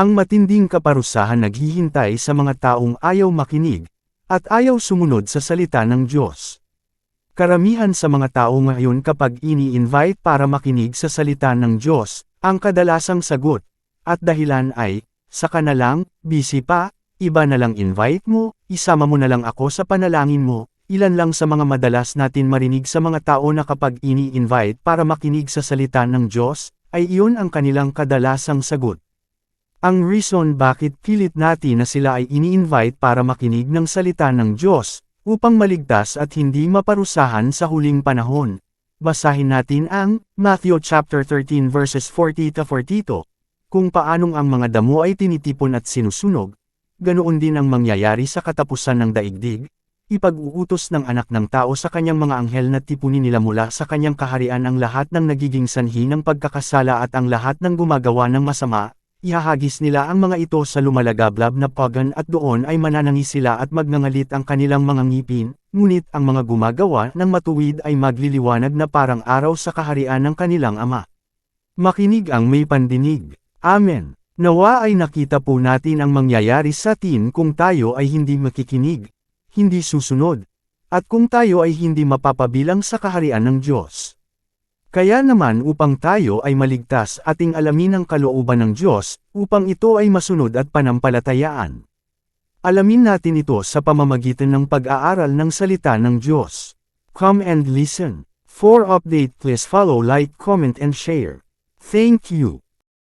Ang matinding kaparusahan naghihintay sa mga taong ayaw makinig, at ayaw sumunod sa salita ng Diyos. Karamihan sa mga tao ngayon kapag ini-invite para makinig sa salita ng Diyos, ang kadalasang sagot, at dahilan ay, saka na lang, busy pa, iba na lang invite mo, isama mo na lang ako sa panalangin mo, ilan lang sa mga madalas natin marinig sa mga tao na kapag ini-invite para makinig sa salita ng Diyos, ay iyon ang kanilang kadalasang sagot. Ang reason bakit pilit natin na sila ay ini-invite para makinig ng salita ng Diyos, upang maligtas at hindi maparusahan sa huling panahon. Basahin natin ang Matthew chapter 13 verses 40 to 42. Kung paanong ang mga damo ay tinitipon at sinusunog, ganoon din ang mangyayari sa katapusan ng daigdig, ipag-uutos ng anak ng tao sa kanyang mga anghel na tipunin nila mula sa kanyang kaharian ang lahat ng nagiging sanhi ng pagkakasala at ang lahat ng gumagawa ng masama, Ihahagis nila ang mga ito sa lumalagablab na pagan at doon ay mananangi sila at magngangalit ang kanilang mga ngipin, ngunit ang mga gumagawa ng matuwid ay magliliwanag na parang araw sa kaharian ng kanilang ama. Makinig ang may pandinig. Amen. Nawa ay nakita po natin ang mangyayari sa atin kung tayo ay hindi makikinig, hindi susunod, at kung tayo ay hindi mapapabilang sa kaharian ng Diyos. Kaya naman upang tayo ay maligtas ating alamin ang kalooban ng Diyos, upang ito ay masunod at panampalatayaan. Alamin natin ito sa pamamagitan ng pag-aaral ng salita ng Diyos. Come and listen. For update please follow like comment and share. Thank you.